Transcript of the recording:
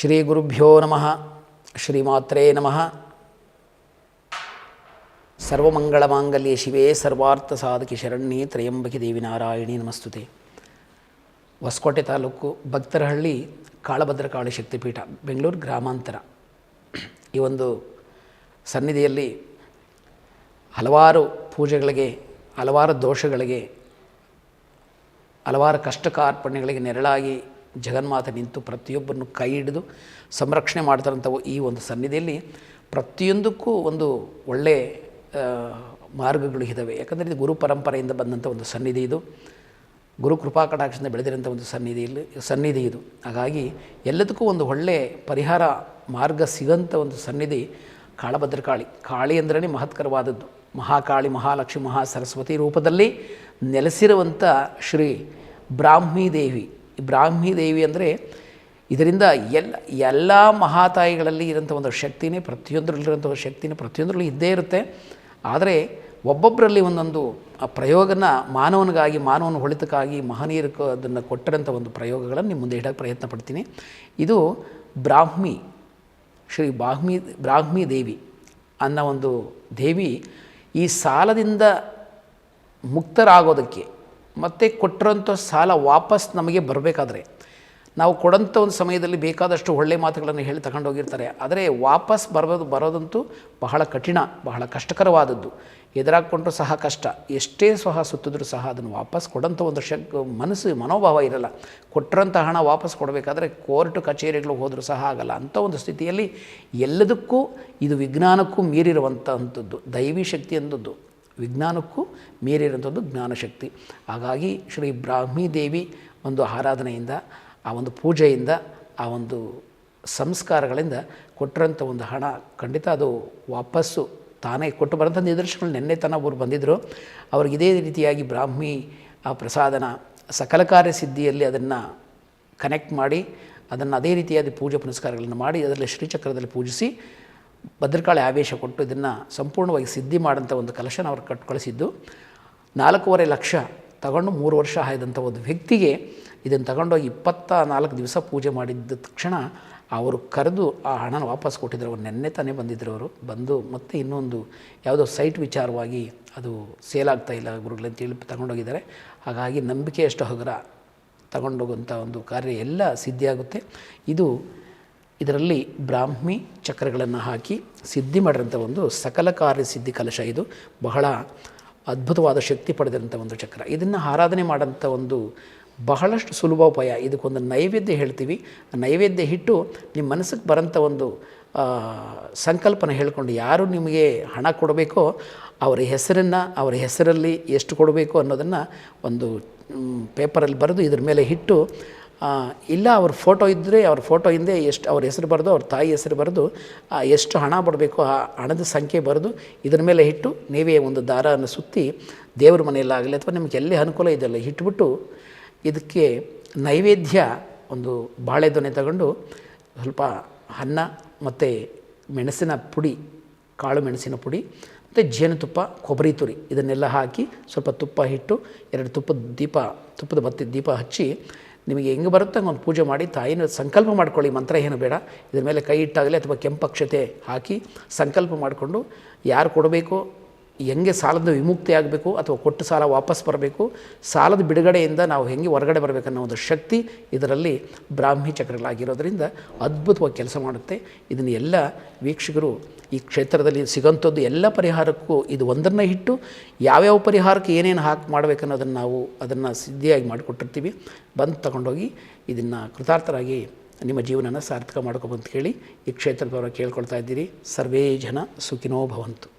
ಶ್ರೀ ಗುರುಭ್ಯೋ ನಮಃ, ಶ್ರೀಮಾತ್ರೇ ನಮಃ. ಸರ್ವಮಂಗಳಮಾಂಗಲ್ಯೆ ಶಿವೇ, ಸರ್ವಾರ್ಥ ಸಾಧಕಿ ಶರಣ್ಯೇ, ತ್ರಯಂಬಕಿ ದೇವಿ ನಾರಾಯಣಿ ನಮಸ್ತುತೆ. ಹೊಸಕೋಟೆ ತಾಲೂಕು ಭಕ್ತರಹಳ್ಳಿ ಕಾಳಭದ್ರಕಾಳಿ ಶಕ್ತಿಪೀಠ, ಬೆಂಗಳೂರು ಗ್ರಾಮಾಂತರ. ಈ ಒಂದು ಸನ್ನಿಧಿಯಲ್ಲಿ ಹಲವಾರು ಪೂಜೆಗಳಿಗೆ, ಹಲವಾರು ದೋಷಗಳಿಗೆ, ಹಲವಾರು ಕಷ್ಟಕಾರ್ಪಣೆಗಳಿಗೆ ನೆರಳಾಗಿ ಜಗನ್ಮಾತೆ ನಿಂತು ಪ್ರತಿಯೊಬ್ಬರನ್ನು ಕೈ ಹಿಡಿದು ಸಂರಕ್ಷಣೆ ಮಾಡ್ತಾರಂಥ ಈ ಒಂದು ಸನ್ನಿಧಿಯಲ್ಲಿ ಪ್ರತಿಯೊಂದಕ್ಕೂ ಒಂದು ಒಳ್ಳೆ ಮಾರ್ಗಗಳು ಇದ್ದಾವೆ ಯಾಕಂದರೆ ಇದು ಗುರು ಪರಂಪರೆಯಿಂದ ಬಂದಂಥ ಒಂದು ಸನ್ನಿಧಿ ಇದು. ಗುರು ಕೃಪಾ ಕಟಾಕ್ಷದಿಂದ ಬೆಳೆದಿರೋಂಥ ಒಂದು ಸನ್ನಿಧಿಯಲ್ಲಿ ಸನ್ನಿಧಿ ಇದು. ಹಾಗಾಗಿ ಎಲ್ಲದಕ್ಕೂ ಒಂದು ಒಳ್ಳೆಯ ಪರಿಹಾರ ಮಾರ್ಗ ಸಿಗೋಂಥ ಒಂದು ಸನ್ನಿಧಿ ಕಾಳಭದ್ರಕಾಳಿ ಕಾಳಿ. ಅಂದ್ರೇ ಮಹತ್ಕರವಾದದ್ದು. ಮಹಾಕಾಳಿ, ಮಹಾಲಕ್ಷ್ಮಿ ಮಹಾ ಸರಸ್ವತಿ ರೂಪದಲ್ಲಿ ನೆಲೆಸಿರುವಂಥ ಶ್ರೀ ಬ್ರಾಹ್ಮೀ ದೇವಿ ಬ್ರಾಹ್ಮೀ ದೇವಿ ಅಂದರೆ ಇದರಿಂದ ಎಲ್ಲ ಎಲ್ಲ ಮಹಾತಾಯಿಗಳಲ್ಲಿ ಇರೋಂಥ ಒಂದು ಶಕ್ತಿನೇ ಪ್ರತಿಯೊಂದರಲ್ಲಿರೋಂಥ ಶಕ್ತಿನೇ, ಪ್ರತಿಯೊಂದರಲ್ಲೂ ಇದ್ದೇ ಇರುತ್ತೆ. ಆದರೆ ಒಬ್ಬೊಬ್ಬರಲ್ಲಿ ಒಂದೊಂದು, ಆ ಪ್ರಯೋಗನ ಮಾನವನಿಗಾಗಿ, ಮಾನವನ ಹೊಳಿತಕ್ಕಾಗಿ ಮಹನೀಯರಿಗೆ ಅದನ್ನು ಕೊಟ್ಟಿರೋಂಥ ಒಂದು ಪ್ರಯೋಗಗಳನ್ನು ನಿಮ್ಮ ಮುಂದೆ ಇಡೋಕ್ಕೆ ಪ್ರಯತ್ನ ಪಡ್ತೀನಿ. ಇದು ಬ್ರಾಹ್ಮಿ, ಶ್ರೀ ಬ್ರಾಹ್ಮಿ ಬ್ರಾಹ್ಮಿ ದೇವಿ ಅನ್ನೋ ಒಂದು ದೇವಿ ಈ ಸಾಲದಿಂದ ಮುಕ್ತರಾಗೋದಕ್ಕೆ ಮತ್ತು ಕೊಟ್ಟಿರೋಂಥ ಸಾಲ ವಾಪಸ್ ನಮಗೆ ಬರಬೇಕಾದ್ರೆ ನಾವು ಕೊಡೋಂಥ ಒಂದು ಸಮಯದಲ್ಲಿ ಬೇಕಾದಷ್ಟು ಒಳ್ಳೆಯ ಮಾತುಗಳನ್ನು ಹೇಳಿ ತಗೊಂಡೋಗಿರ್ತಾರೆ ಆದರೆ ವಾಪಸ್ ಬರೋದು, ಬರೋದಂತೂ ಬಹಳ ಕಠಿಣ, ಬಹಳ ಕಷ್ಟಕರವಾದದ್ದು. ಎದುರಾಕೊಂಡ್ರೂ ಸಹ ಕಷ್ಟ. ಎಷ್ಟೇ ಸಹ ಸುತ್ತಿದ್ರೂ ಸಹ ಅದನ್ನು ವಾಪಸ್ ಕೊಡೋಂಥ ಒಂದು ಶಕ್, ಮನಸ್ಸು, ಮನೋಭಾವ ಇರಲ್ಲ. ಕೊಟ್ಟಿರೋಂಥ ಹಣ ವಾಪಸ್ ಕೊಡಬೇಕಾದ್ರೆ ಕೋರ್ಟ್, ಕಚೇರಿಗಳು ಹೋದರೂ ಸಹ ಆಗಲ್ಲ. ಅಂಥ ಒಂದು ಸ್ಥಿತಿಯಲ್ಲಿ ಎಲ್ಲದಕ್ಕೂ, ಇದು ವಿಜ್ಞಾನಕ್ಕೂ ಮೀರಿರುವಂಥದ್ದು ದೈವಿ ಶಕ್ತಿ ಅಂಥದ್ದು ವಿಜ್ಞಾನಕ್ಕೂ ಮೀರಿರುವಂಥದ್ದು ಜ್ಞಾನಶಕ್ತಿ. ಹಾಗಾಗಿ ಶ್ರೀ ಬ್ರಾಹ್ಮೀ ದೇವಿ ಒಂದು ಆರಾಧನೆಯಿಂದ, ಆ ಒಂದು ಪೂಜೆಯಿಂದ, ಆ ಒಂದು ಸಂಸ್ಕಾರಗಳಿಂದ ಕೊಟ್ಟಿರೋಂಥ ಒಂದು ಹಣ ಖಂಡಿತ ಅದು ವಾಪಸ್ಸು ತಾನೇ ಕೊಟ್ಟು ಬರೋಂಥ ನಿದರ್ಶನಗಳು. ನಿನ್ನೆ ತನಕ ಅವರು ಬಂದಿದ್ದರು ಅವ್ರಿಗೆ ಇದೇ ರೀತಿಯಾಗಿ ಬ್ರಾಹ್ಮಿ, ಆ ಪ್ರಸಾದನ ಸಕಲ ಕಾರ್ಯ ಸಿದ್ಧಿಯಲ್ಲಿ ಅದನ್ನು ಕನೆಕ್ಟ್ ಮಾಡಿ, ಅದನ್ನು ಅದೇ ರೀತಿಯಾದ ಪೂಜೆ ಪುನಸ್ಕಾರಗಳನ್ನು ಮಾಡಿ, ಅದರಲ್ಲಿ ಶ್ರೀಚಕ್ರದಲ್ಲಿ ಪೂಜಿಸಿ ಭದ್ರಕಾಳಿ ಆವೇಶ ಕೊಟ್ಟು ಇದನ್ನು ಸಂಪೂರ್ಣವಾಗಿ ಸಿದ್ಧಿ ಮಾಡೋಂಥ ಒಂದು ಕಲಶನ ಅವ್ರು ಕಟ್ ಕಳಿಸಿದ್ದು. ನಾಲ್ಕೂವರೆ ಲಕ್ಷ ತಗೊಂಡು ಮೂರು ವರ್ಷ ಆಯ್ದಂಥ ಒಂದು ವ್ಯಕ್ತಿಗೆ ಇದನ್ನು ತಗೊಂಡೋಗಿ ಇಪ್ಪತ್ತ ನಾಲ್ಕು ದಿವಸ ಪೂಜೆ ಮಾಡಿದ್ದ ತಕ್ಷಣ ಅವರು ಕರೆದು ಆ ಹಣನ ವಾಪಸ್ ಕೊಟ್ಟಿದ್ರು. ಅವ್ರು ನೆನ್ನೆ ತಾನೇ ಬಂದಿದ್ದರು ಅವರು. ಬಂದು ಮತ್ತೆ ಇನ್ನೊಂದು ಯಾವುದೋ ಸೈಟ್ ವಿಚಾರವಾಗಿ ಅದು ಸೇಲ್ ಆಗ್ತಾ ಇಲ್ಲ ಗುರುಗಳಂತೇಳಿ ತಗೊಂಡೋಗಿದ್ದಾರೆ. ಹಾಗಾಗಿ ನಂಬಿಕೆಯಷ್ಟು ಹಗುರ ತಗೊಂಡೋಗುವಂಥ ಒಂದು ಕಾರ್ಯ ಎಲ್ಲ ಸಿದ್ಧಿಯಾಗುತ್ತೆ. ಇದು ಇದರಲ್ಲಿ ಬ್ರಾಹ್ಮಿ ಚಕ್ರಗಳನ್ನು ಹಾಕಿ ಸಿದ್ಧಿ ಮಾಡಿದಂಥ ಒಂದು ಸಕಲ ಕಾರ್ಯ ಸಿದ್ಧಿ ಕಲಶ ಇದು. ಬಹಳ ಅದ್ಭುತವಾದ ಶಕ್ತಿ ಪಡೆದಿರೋಂಥ ಒಂದು ಚಕ್ರ. ಇದನ್ನು ಆರಾಧನೆ ಮಾಡೋಂಥ ಒಂದು ಬಹಳಷ್ಟು ಸುಲಭ ಉಪಾಯ. ಇದಕ್ಕೊಂದು ನೈವೇದ್ಯ ಹೇಳ್ತೀವಿ. ನೈವೇದ್ಯ ಹಿಟ್ಟು ನಿಮ್ಮ ಮನಸ್ಸಿಗೆ ಬರೋಂಥ ಒಂದು ಸಂಕಲ್ಪನ ಹೇಳಿಕೊಂಡು ಯಾರು ನಿಮಗೆ ಹಣ ಕೊಡಬೇಕೋ ಅವರ ಹೆಸರನ್ನು ಅವರ ಹೆಸರಲ್ಲಿ ಎಷ್ಟು ಕೊಡಬೇಕು ಅನ್ನೋದನ್ನು ಒಂದು ಪೇಪರಲ್ಲಿ ಬರೆದು ಇದ್ರ ಮೇಲೆ ಇಟ್ಟು ಆ, ಇಲ್ಲ, ಅವ್ರ ಫೋಟೋ ಇದ್ದರೆ ಅವ್ರ ಫೋಟೋ ಹಿಂದೆ ಎಷ್ಟು, ಅವ್ರ ಹೆಸರು ಬರೆದು, ಅವ್ರ ತಾಯಿ ಹೆಸರು ಬರೆದು ಎಷ್ಟು ಹಣ ಬರಬೇಕು, ಆ ಹಣದ ಸಂಖ್ಯೆ ಬರೆದು, ಇದರ ಮೇಲೆ ಇಟ್ಟು, ನೀವೇ ಒಂದು ದಾರವನ್ನು ಸುತ್ತಿ, ದೇವ್ರ ಮನೆಯಲ್ಲಾಗಲಿ ಅಥವಾ ನಿಮ್ಗೆ ಎಲ್ಲಿ ಅನುಕೂಲ ಇದೆಯಲ್ಲ ಇಟ್ಬಿಟ್ಟು, ಇದಕ್ಕೆ ನೈವೇದ್ಯ ಒಂದು ಬಾಳೆದೊನೆ ತಗೊಂಡು, ಸ್ವಲ್ಪ ಅನ್ನ ಮತ್ತು ಮೆಣಸಿನ ಪುಡಿ, ಕಾಳು ಮೆಣಸಿನ ಪುಡಿ, ಮತ್ತು ಜೇನುತುಪ್ಪ, ಕೊಬ್ಬರಿ ತುರಿ, ಇದನ್ನೆಲ್ಲ ಹಾಕಿ ಸ್ವಲ್ಪ ತುಪ್ಪ ಹಿಟ್ಟು, ಎರಡು ತುಪ್ಪದ ದೀಪ, ತುಪ್ಪದ ಬತ್ತಿ ದೀಪ ಹಚ್ಚಿ ನಿಮಗೆ ಹೆಂಗೆ ಬರುತ್ತೆ ಒಂದು ಪೂಜೆ ಮಾಡಿ ತಾಯಿನ ಸಂಕಲ್ಪ ಮಾಡ್ಕೊಳ್ಳಿ ಮಂತ್ರ ಏನು ಬೇಡ. ಇದ್ರ ಮೇಲೆ ಕೈ ಇಟ್ಟಾಗಲಿ ಅಥವಾ ಕೆಂಪಕ್ಷತೆ ಹಾಕಿ ಸಂಕಲ್ಪ ಮಾಡಿಕೊಂಡು ಯಾರು ಕೊಡಬೇಕು, ಹೆಂಗೆ ಸಾಲದ ವಿಮುಕ್ತಿ ಆಗಬೇಕು ಅಥವಾ ಕೊಟ್ಟು ಸಾಲ ವಾಪಸ್ ಬರಬೇಕು, ಸಾಲದ ಬಿಡುಗಡೆಯಿಂದ ನಾವು ಹೆಂಗೆ ಹೊರಗಡೆ ಬರಬೇಕನ್ನೋ ಒಂದು ಶಕ್ತಿ ಇದರಲ್ಲಿ ಬ್ರಾಹ್ಮಿ ಚಕ್ರಗಳಾಗಿರೋದ್ರಿಂದ ಅದ್ಭುತವಾಗಿ ಕೆಲಸ ಮಾಡುತ್ತೆ. ಇದನ್ನು ಎಲ್ಲ ವೀಕ್ಷಕರು ಈ ಕ್ಷೇತ್ರದಲ್ಲಿ ಸಿಗೋಂಥದ್ದು ಎಲ್ಲ ಪರಿಹಾರಕ್ಕೂ ಇದು ಒಂದನ್ನು ಇಟ್ಟು ಯಾವ್ಯಾವ ಪರಿಹಾರಕ್ಕೆ ಏನೇನು ಹಾಕಿ ಮಾಡಬೇಕನ್ನೋದನ್ನು ನಾವು ಅದನ್ನು ಸಿದ್ಧಿಯಾಗಿ ಮಾಡಿಕೊಟ್ಟಿರ್ತೀವಿ. ಬಂದು ತಗೊಂಡೋಗಿ ಇದನ್ನು ಕೃತಾರ್ಥರಾಗಿ ನಿಮ್ಮ ಜೀವನನ ಸಾರ್ಥಕ ಮಾಡ್ಕೊಬಂತ ಹೇಳಿ ಈ ಕ್ಷೇತ್ರದವರ ಕೇಳ್ಕೊಳ್ತಾ ಇದ್ದೀರಿ. ಸರ್ವೇ ಜನ ಸುಖಿನೋ ಭವಂತು.